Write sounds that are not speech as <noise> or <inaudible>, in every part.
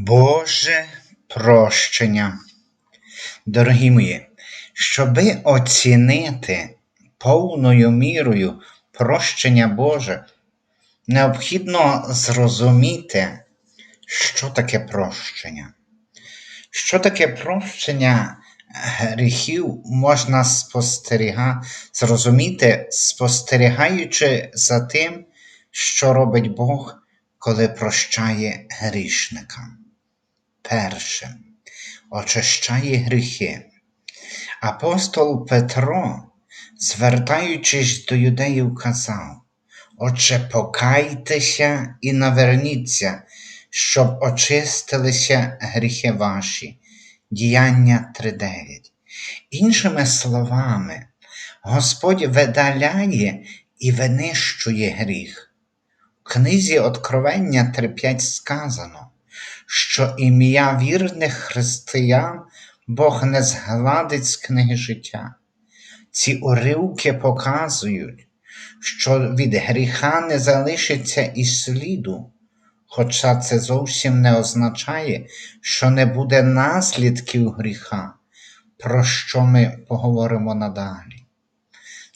Боже прощення. Дорогі мої, щоби оцінити повною мірою прощення Боже, необхідно зрозуміти, що таке прощення. Що таке прощення гріхів можна спостерігати, зрозуміти, спостерігаючи за тим, що робить Бог, коли прощає грішникам. Перше, очищає гріхи. Апостол Петро, звертаючись до юдеїв, казав: Отже, покайтеся і наверніться, щоб очистилися гріхи ваші. Діяння 3.9. Іншими словами, Господь видаляє і винищує гріх. В книзі Откровення 3.5 сказано, що ім'я вірних християн Бог не згладить з книги життя. Ці уривки показують, що від гріха не залишиться і сліду, хоча це зовсім не означає, що не буде наслідків гріха, про що ми поговоримо надалі.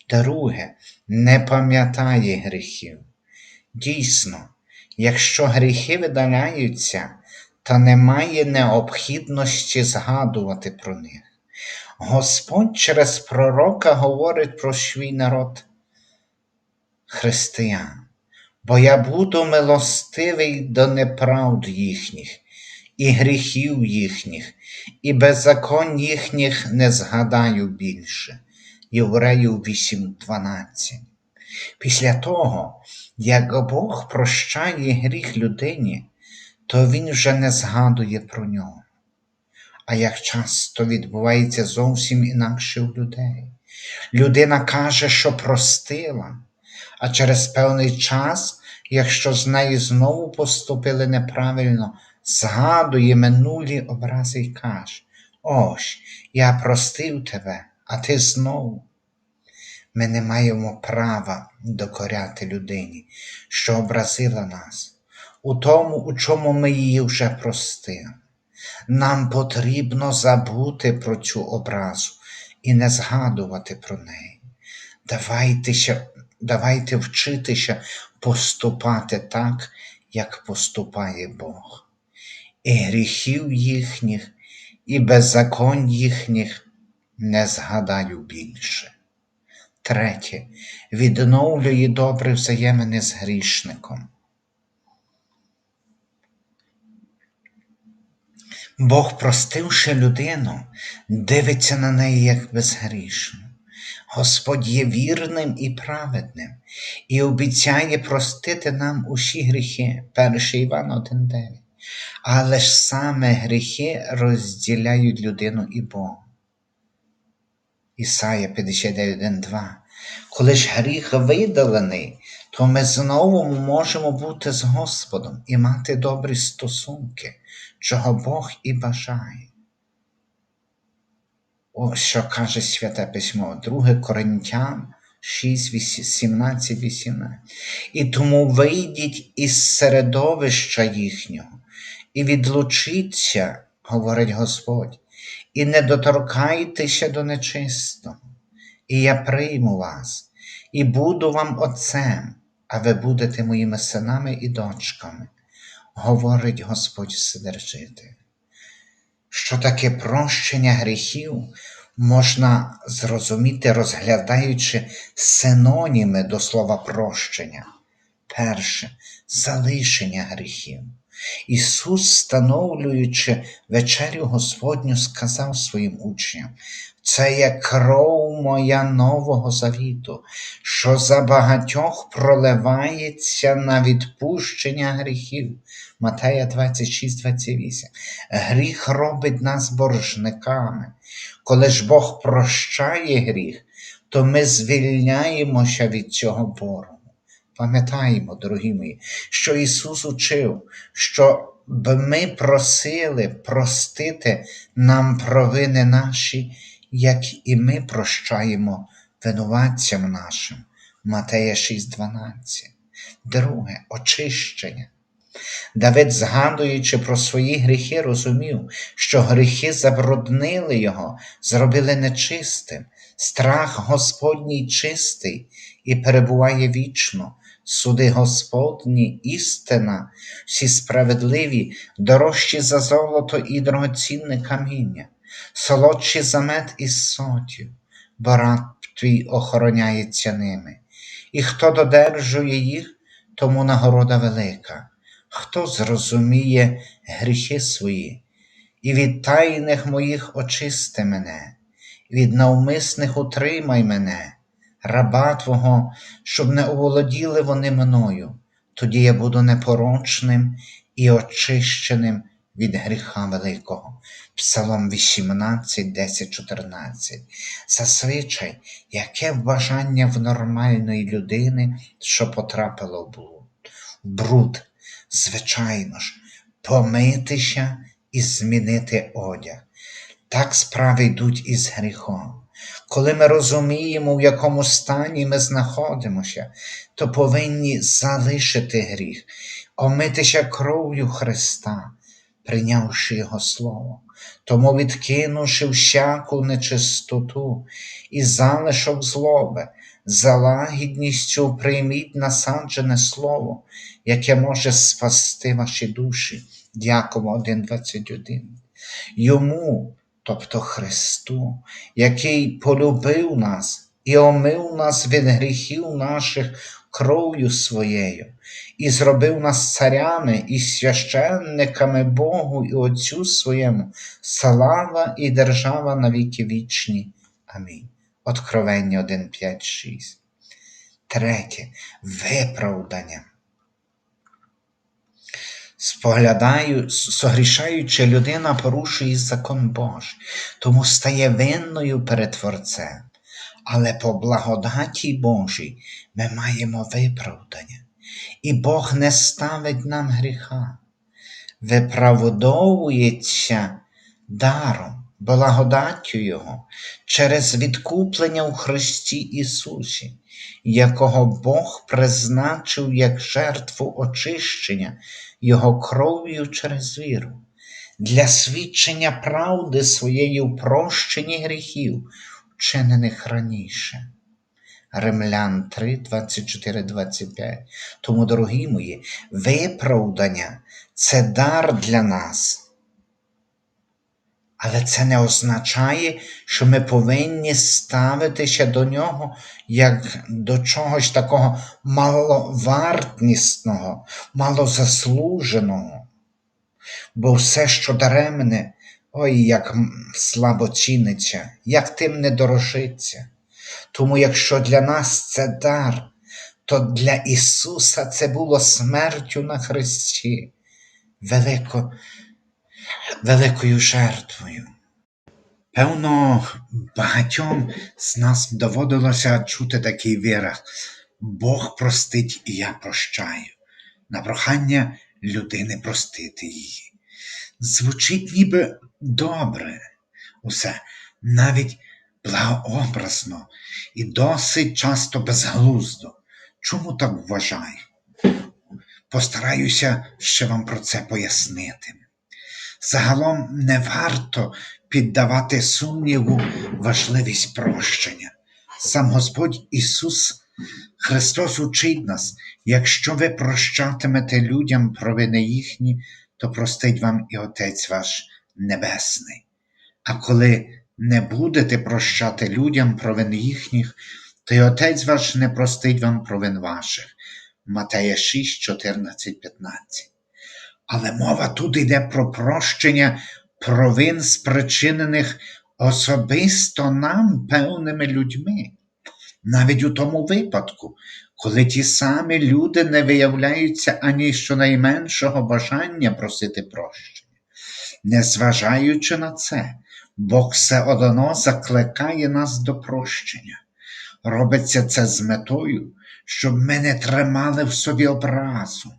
Друге, не пам'ятає гріхів. Дійсно, якщо гріхи видаляються, то немає необхідності згадувати про них. Господь через пророка говорить про свій народ християн, бо я буду милостивий до неправд їхніх, і гріхів їхніх, і беззаконь їхніх не згадаю більше. Євреїв 8.12. Після того, як Бог прощає гріх людині, то Він вже не згадує про нього. А як часто відбувається зовсім інакше у людей. Людина каже, що простила, а через певний час, якщо з нею знову поступили неправильно, згадує минулі образи і каже: Ось, я простив тебе, а ти знову. Ми не маємо права докоряти людині, що образила нас, у тому, у чому ми її вже простили. Нам потрібно забути про цю образу і не згадувати про неї. Давайте, давайте вчитися поступати так, як поступає Бог. І гріхів їхніх, і беззаконь їхніх не згадаю більше. Третє, відновлює добрі взаємини з грішником. Бог, простивши людину, дивиться на неї як безгрішну. Господь є вірним і праведним і обіцяє простити нам усі гріхи, 1 Іван 1,9. Але ж саме гріхи розділяють людину і Бога. Ісая 59.1.2. Коли ж гріх видалений, то ми знову можемо бути з Господом і мати добрі стосунки, чого Бог і бажає. Ось що каже Святе Письмо, 2 Коринтян 6, 17, 18. І тому вийдіть із середовища їхнього, і відлучіться, говорить Господь, і не доторкайтеся до нечистого, і я прийму вас, і буду вам отцем, а ви будете моїми синами і дочками, говорить Господь Вседержитель. Що таке прощення гріхів можна зрозуміти, розглядаючи синоніми до слова прощення. Перше залишення гріхів. Ісус, встановлюючи вечерю Господню, сказав своїм учням: це є кров моя нового завіту, що за багатьох проливається на відпущення гріхів. Матея 26, 28. Гріх робить нас боржниками. Коли ж Бог прощає гріх, то ми звільняємося від цього боргу. Пам'ятаємо, дорогі мої, що Ісус учив, що ми просили простити нам провини наші, як і ми прощаємо винуватцям нашим. Матея 6,12. Друге очищення. Давид, згадуючи про свої гріхи, розумів, що гріхи забруднили його, зробили нечистим. Страх Господній чистий і перебуває вічно. Суди Господні, істина, всі справедливі, дорожчі за золото і дорогоцінне каміння, солодші за мед і сотю, бо раб твій охороняється ними. І хто додержує їх, тому нагорода велика. Хто зрозуміє гріхи свої, і від тайних моїх очисти мене, від навмисних утримай мене, раба Твого, щоб не оволоділи вони мною, тоді я буду непорочним і очищеним від гріха великого. Псалом 18, 10, 14. Зазвичай, яке бажання в нормальної людини, що потрапило в блуд? Бруд, звичайно ж, помитися і змінити одяг. Так справи йдуть із гріхом. Коли ми розуміємо, в якому стані ми знаходимося, то повинні залишити гріх, омитися кров'ю Христа, прийнявши Його Слово. Тому, відкинувши всяку нечистоту і залишок злоби, за лагідністю прийміть насаджене слово, яке може спасти ваші душі. Якова 1,21. Йому, тобто Христу, який полюбив нас і омив нас від гріхів наших кров'ю своєю, і зробив нас царями і священниками Богу і Отцю своєму, слава і держава на віки вічні. Амінь. Откровення 1, 5, 6. Третє виправдання. Споглядаю, согрішаючи, людина порушує закон Божий, тому стає винною перед Творцем. Але по благодаті Божій ми маємо виправдання, і Бог не ставить нам гріха, виправдовується даром, благодаттю Його через відкуплення у Христі Ісусі, якого Бог призначив як жертву очищення Його кров'ю через віру, для свідчення правди своєї в прощенні гріхів, вчинених раніше. Римлян 3, 24, 25. Тому, дорогі мої, виправдання це дар для нас. Але це не означає, що ми повинні ставитися до нього як до чогось такого маловартісного, малозаслуженого. Бо все, що даремне, ой, як слабо ціниться, як тим не дорожиться. Тому, якщо для нас це дар, то для Ісуса це було смертю на Христі, велико, великою жертвою. Певно, багатьом з нас доводилося чути такий вираз Бог простить і я прощаю, на прохання людини простити її. Звучить ніби добре усе, навіть благообразно і досить часто безглуздо. Чому так вважаю? Постараюся ще вам про це пояснити. Загалом не варто піддавати сумніву важливість прощення. Сам Господь Ісус Христос учить нас, якщо ви прощатимете людям провини їхні, то простить вам і Отець ваш Небесний. А коли не будете прощати людям провин їхніх, то й Отець ваш не простить вам провин ваших. Матея 6, 14, 15. Але мова тут йде про прощення провин, спричинених особисто нам певними людьми. Навіть у тому випадку, коли ті самі люди не виявляються ані щонайменшого бажання просити прощення. Незважаючи на це, Бог все одно закликає нас до прощення. Робиться це з метою, щоб ми не тримали в собі образу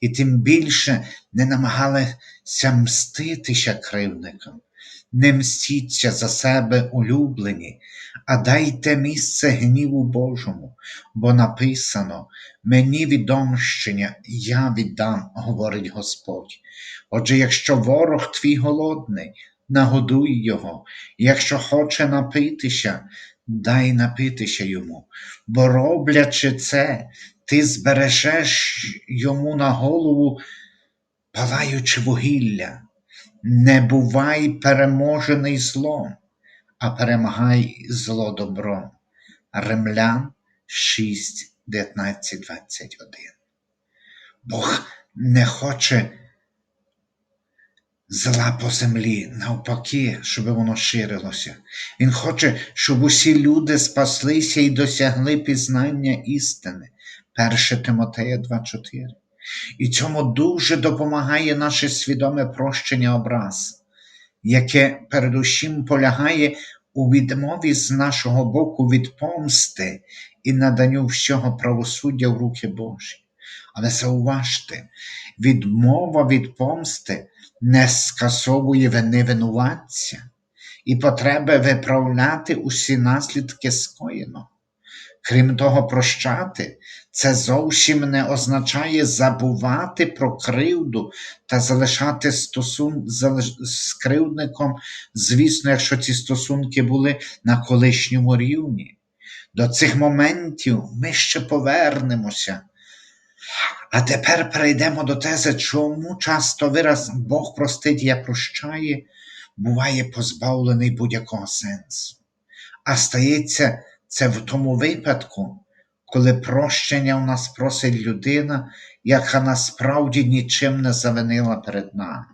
і тим більше не намагалися мститися кривдникам, Не мстіться за себе, улюблені, а дайте місце гніву Божому, бо написано Мені відомщення, я віддам, говорить Господь. Отже, якщо ворог твій голодний, нагодуй його, якщо хоче напитися, дай напитися йому, бо роблячи це, ти збережеш йому на голову палаючи вугілля. Не бувай переможений злом, а перемагай зло добром. Римлян 6, 19, 21. Бог не хоче зла по землі, навпаки, щоб воно ширилося. Він хоче, щоб усі люди спаслися і досягли пізнання істини. 1 Тимотея 2,4. І цьому дуже допомагає наше свідоме прощення образ, яке передусім полягає у відмові з нашого боку від помсти і наданню всього правосуддя в руки Божі. Але зауважте, відмова від помсти не скасовує вини винуватця і потреби виправляти усі наслідки скоєного. Крім того, прощати це зовсім не означає забувати про кривду та залишати стосун залиш... з кривдником, звісно, якщо ці стосунки були на колишньому рівні. До цих моментів ми ще повернемося. А тепер перейдемо до тези, чому часто вираз Бог простить, я прощає, буває позбавлений будь-якого сенсу. А стається це в тому випадку, коли прощення у нас просить людина, яка насправді нічим не завинила перед нами.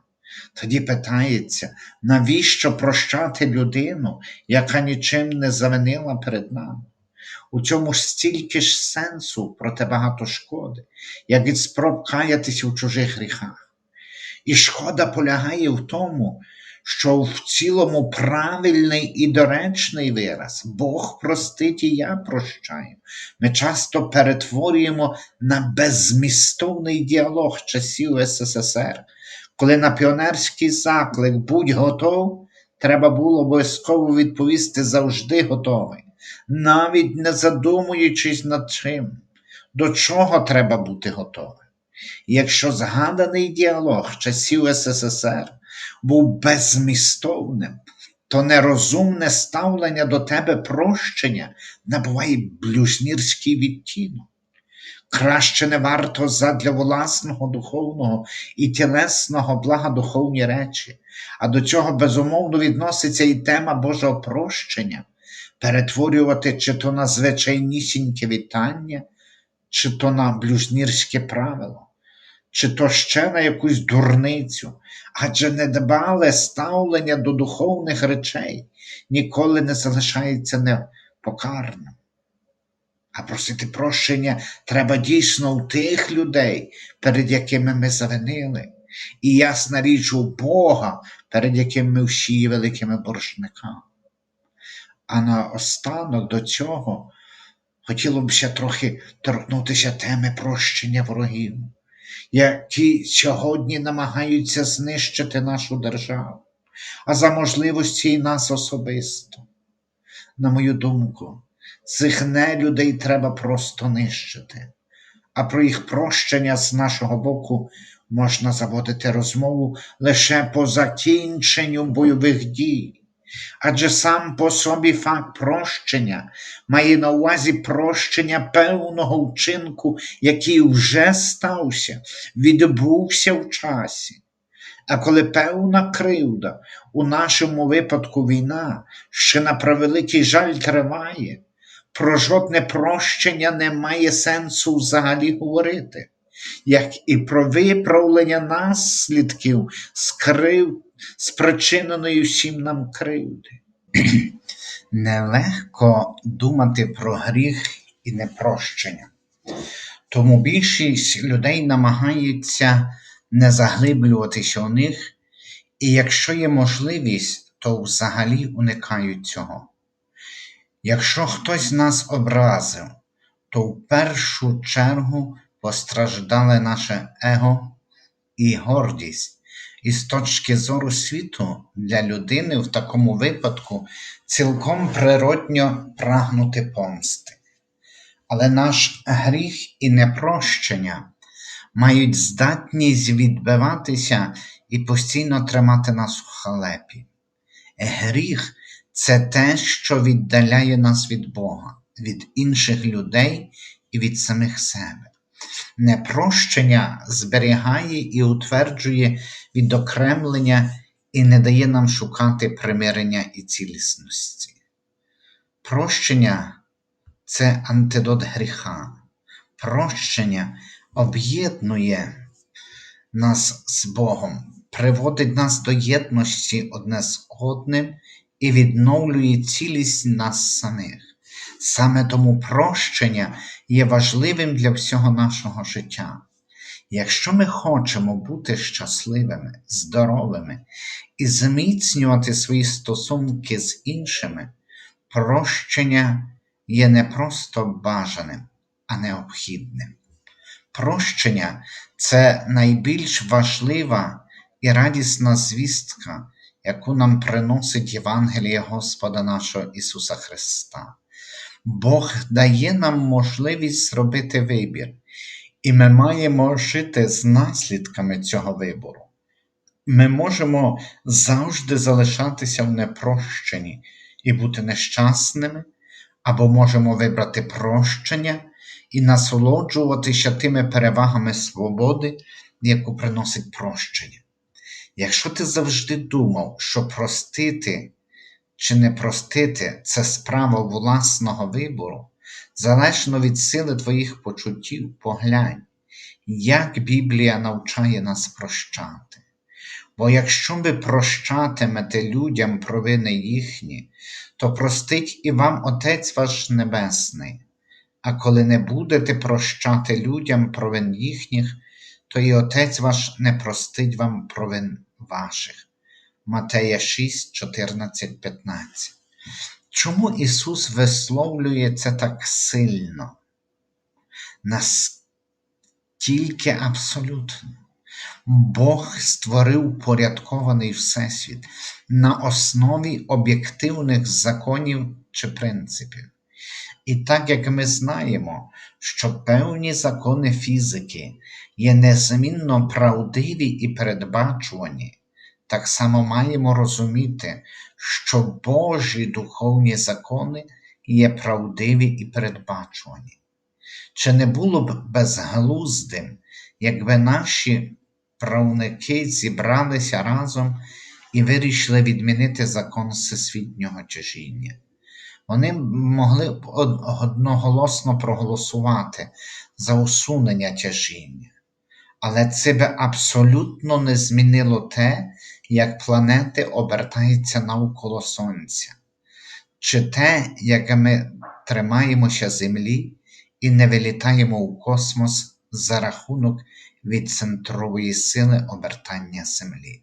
Тоді питається, навіщо прощати людину, яка нічим не завинила перед нами? У цьому ж стільки ж сенсу, проте багато шкоди, як від спроб каятися у чужих гріхах. І шкода полягає в тому, що в цілому правильний і доречний вираз Бог простить і я прощаю. Ми часто перетворюємо на беззмістовний діалог часів СССР, коли на піонерський заклик будь готов, треба було обов'язково відповісти завжди готовий, навіть не задумуючись над чим, до чого треба бути готовим. Якщо згаданий діалог часів СССР був беззмістовним, то нерозумне ставлення до тебе прощення набуває блюзнірський відтінок. Краще не варто задля власного духовного і тілесного блага духовні речі, а до цього безумовно відноситься і тема Божого прощення, перетворювати чи то на звичайнісіньке вітання, чи то на блюзнірське правило чи то ще на якусь дурницю, адже недбале ставлення до духовних речей ніколи не залишається непокарним. А просити прощення треба дійсно у тих людей, перед якими ми завинили, і ясна річ у Бога, перед яким ми всі є великими боржниками. А наостанок до цього хотіло б ще трохи торкнутися теми прощення ворогів які сьогодні намагаються знищити нашу державу, а за можливості і нас особисто. На мою думку, цих нелюдей треба просто нищити, а про їх прощення з нашого боку можна заводити розмову лише по закінченню бойових дій. Адже сам по собі факт прощення має на увазі прощення певного вчинку, який вже стався, відбувся в часі. А коли певна кривда, у нашому випадку війна, ще на превеликий жаль триває, про жодне прощення не має сенсу взагалі говорити, як і про виправлення наслідків скрив спричиненої всім нам кривди. <clears throat> Нелегко думати про гріх і непрощення. Тому більшість людей намагається не заглиблюватися у них, і якщо є можливість, то взагалі уникають цього. Якщо хтось нас образив, то в першу чергу постраждали наше его і гордість, І з точки зору світу для людини в такому випадку цілком природньо прагнути помсти. Але наш гріх і непрощення мають здатність відбиватися і постійно тримати нас у халепі. Гріх це те, що віддаляє нас від Бога, від інших людей і від самих себе. Непрощення зберігає і утверджує відокремлення і не дає нам шукати примирення і цілісності. Прощення це антидот гріха. Прощення об'єднує нас з Богом, приводить нас до єдності одне з одним і відновлює цілість нас самих. Саме тому прощення є важливим для всього нашого життя. Якщо ми хочемо бути щасливими, здоровими і зміцнювати свої стосунки з іншими, прощення є не просто бажаним, а необхідним. Прощення це найбільш важлива і радісна звістка, яку нам приносить Євангеліє Господа нашого Ісуса Христа. Бог дає нам можливість зробити вибір, і ми маємо жити з наслідками цього вибору. Ми можемо завжди залишатися в непрощенні і бути нещасними, або можемо вибрати прощення і насолоджуватися тими перевагами свободи, яку приносить прощення. Якщо ти завжди думав, що простити чи не простити це справа власного вибору, залежно від сили твоїх почуттів, поглянь, як Біблія навчає нас прощати. Бо якщо ви прощатимете людям провини їхні, то простить і вам Отець ваш Небесний, а коли не будете прощати людям провин їхніх, то і Отець ваш не простить вам провин ваших. Матея 6, 14, 15. Чому Ісус висловлює це так сильно? Настільки абсолютно. Бог створив порядкований Всесвіт на основі об'єктивних законів чи принципів. І так як ми знаємо, що певні закони фізики є незмінно правдиві і передбачувані, так само маємо розуміти, що Божі духовні закони є правдиві і передбачувані. Чи не було б безглуздим, якби наші правники зібралися разом і вирішили відмінити закон всесвітнього тяжіння? Вони могли б одноголосно проголосувати за усунення тяжіння, але це би абсолютно не змінило те, як планети обертаються навколо Сонця, чи те, як ми тримаємося Землі і не вилітаємо у космос за рахунок від центрової сили обертання Землі.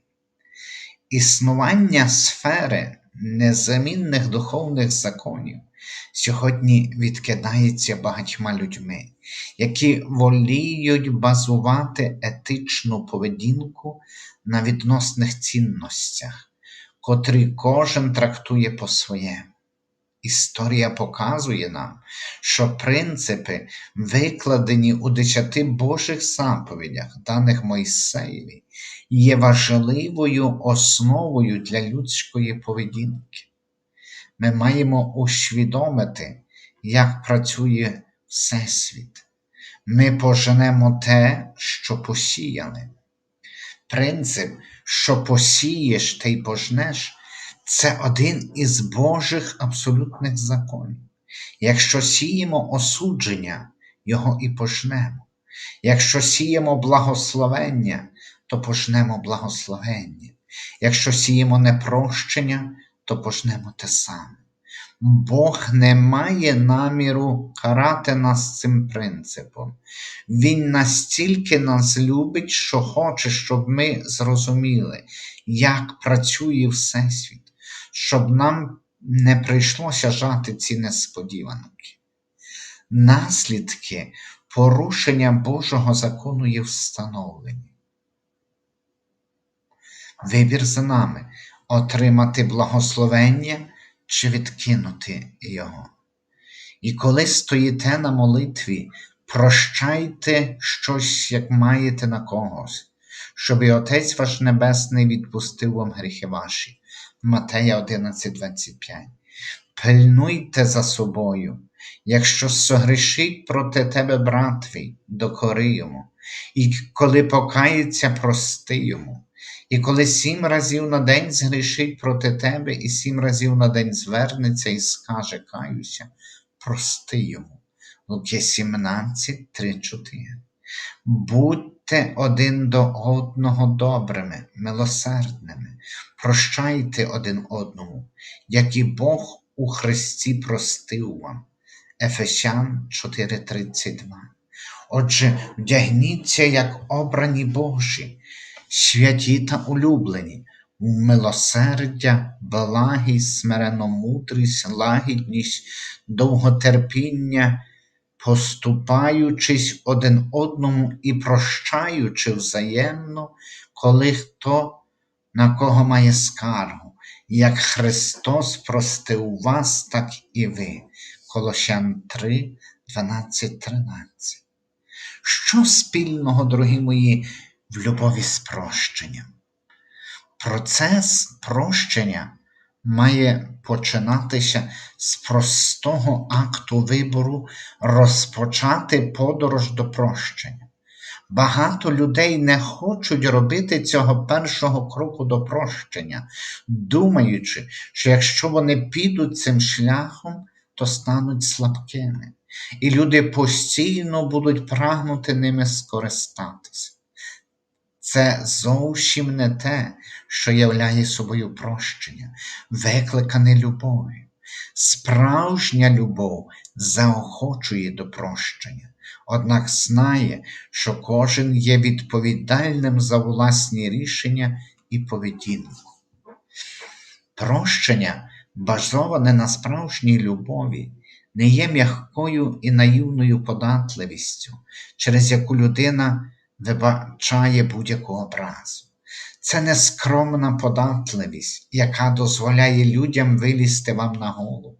Існування сфери незамінних духовних законів сьогодні відкидається багатьма людьми, які воліють базувати етичну поведінку на відносних цінностях, котрі кожен трактує по-своєму. Історія показує нам, що принципи, викладені у десяти Божих заповідях, даних Мойсеєві, є важливою основою для людської поведінки. Ми маємо усвідомити, як працює Всесвіт. Ми поженемо те, що посіяли. Принцип, що посієш, те й пожнеш, це один із Божих абсолютних законів. Якщо сіємо осудження, його і пожнемо. Якщо сіємо благословення, то пожнемо благословення. Якщо сіємо непрощення, то пожнемо те саме. Бог не має наміру карати нас цим принципом. Він настільки нас любить, що хоче, щоб ми зрозуміли, як працює Всесвіт, щоб нам не прийшлося жати ці несподіванки. Наслідки порушення Божого закону є встановлені. Вибір за нами отримати благословення чи відкинути його. І коли стоїте на молитві, прощайте щось, як маєте на когось, щоб і Отець ваш Небесний відпустив вам гріхи ваші. Матея 11:25. Пильнуйте за собою. Якщо согрішить проти тебе брат твій, докори йому, і коли покається, прости йому. І коли сім разів на день згрішить проти тебе, і сім разів на день звернеться і скаже каюся, прости йому. Луки 17, 3, 4. Будьте один до одного добрими, милосердними, прощайте один одному, як і Бог у Христі простив вам. Ефесян 4:32. Отже, вдягніться як обрані Божі, святі та улюблені, милосердя, благість, смиренномудрість, лагідність, довготерпіння, поступаючись один одному і прощаючи взаємно, коли хто на кого має скаргу, як Христос простив вас, так і ви. Колосян 3, 12, 13. Що спільного, дорогі мої, в любові з прощенням? Процес прощення має починатися з простого акту вибору розпочати подорож до прощення. Багато людей не хочуть робити цього першого кроку до прощення, думаючи, що якщо вони підуть цим шляхом, то стануть слабкими, і люди постійно будуть прагнути ними скористатися. Це зовсім не те, що являє собою прощення, викликане любов'ю. Справжня любов заохочує до прощення, однак знає, що кожен є відповідальним за власні рішення і поведінку. Прощення, базоване на справжній любові, не є м'якою і наївною податливістю, через яку людина вибачає будь-яку образу. Це нескромна податливість, яка дозволяє людям вилізти вам на голову.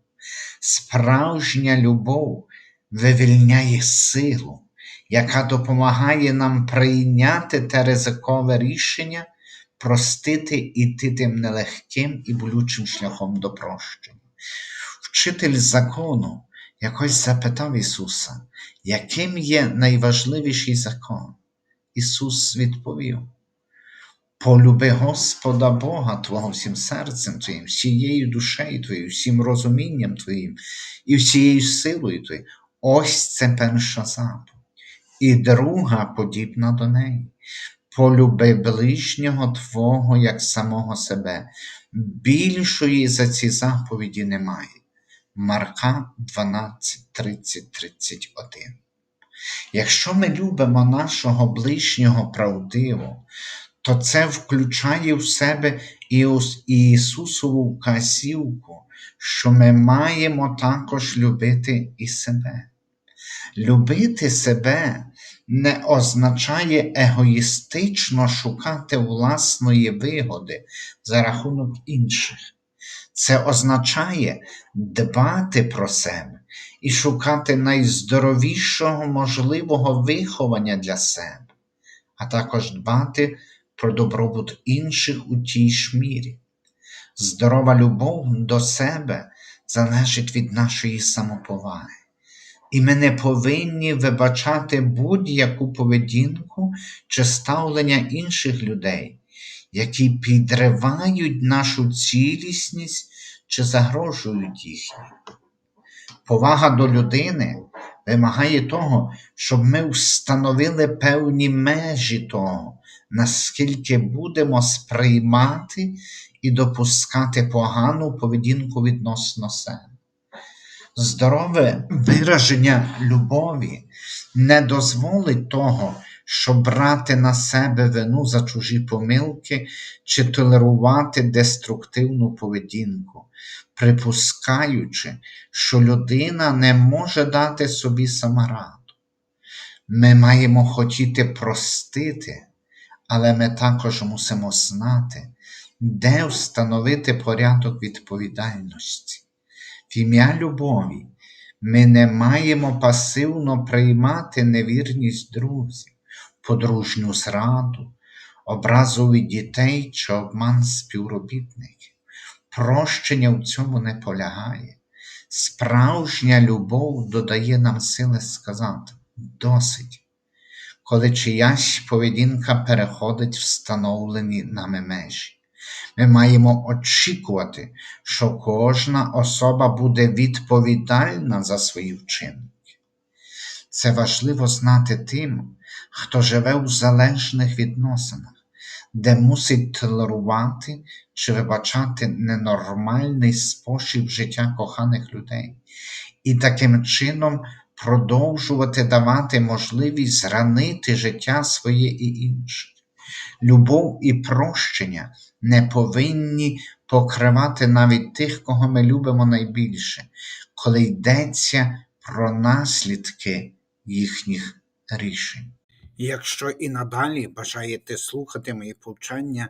Справжня любов вивільняє силу, яка допомагає нам прийняти те ризикове рішення, простити і йти тим нелегким і болючим шляхом до прощення. Вчитель закону якось запитав Ісуса, яким є найважливіший закон? Ісус відповів: Полюби Господа Бога Твого всім серцем Твоїм, всією душею Твоєю, всім розумінням Твоїм і всією силою Твоєю. Ось це перша заповідь. І друга подібна до неї. Полюби ближнього Твого як самого себе. Більшої за ці заповіді немає. Марка 12, 30, 31. Якщо ми любимо нашого ближнього правдиво, то це включає в себе Ісусову вказівку, що ми маємо також любити і себе. Любити себе не означає егоїстично шукати власної вигоди за рахунок інших. Це означає дбати про себе і шукати найздоровішого можливого виховання для себе, а також дбати про добробут інших у тій ж мірі. Здорова любов до себе залежить від нашої самоповаги. І ми не повинні вибачати будь-яку поведінку чи ставлення інших людей, які підривають нашу цілісність чи загрожують їхній. Повага до людини вимагає того, щоб ми встановили певні межі того, наскільки будемо сприймати і допускати погану поведінку відносно себе. Здорове вираження любові не дозволить того, щоб брати на себе вину за чужі помилки чи толерувати деструктивну поведінку, припускаючи, що людина не може дати собі сама раду. Ми маємо хотіти простити, Але ми також мусимо знати, де встановити порядок відповідальності. В ім'я любові ми не маємо пасивно приймати невірність друзів, подружню зраду, образу від дітей чи обман співробітників. Прощення в цьому не полягає. Справжня любов додає нам сили сказати досить, коли чиясь поведінка переходить встановлені нами межі. Ми маємо очікувати, що кожна особа буде відповідальна за свої вчинки. Це важливо знати тим, хто живе у залежних відносинах, де мусить толерувати чи вибачати ненормальний спосіб життя коханих людей, і таким чином продовжувати давати можливість зранити життя своє і інших. Любов і прощення не повинні покривати навіть тих, кого ми любимо найбільше, коли йдеться про наслідки їхніх рішень. Якщо і надалі бажаєте слухати мої повчання,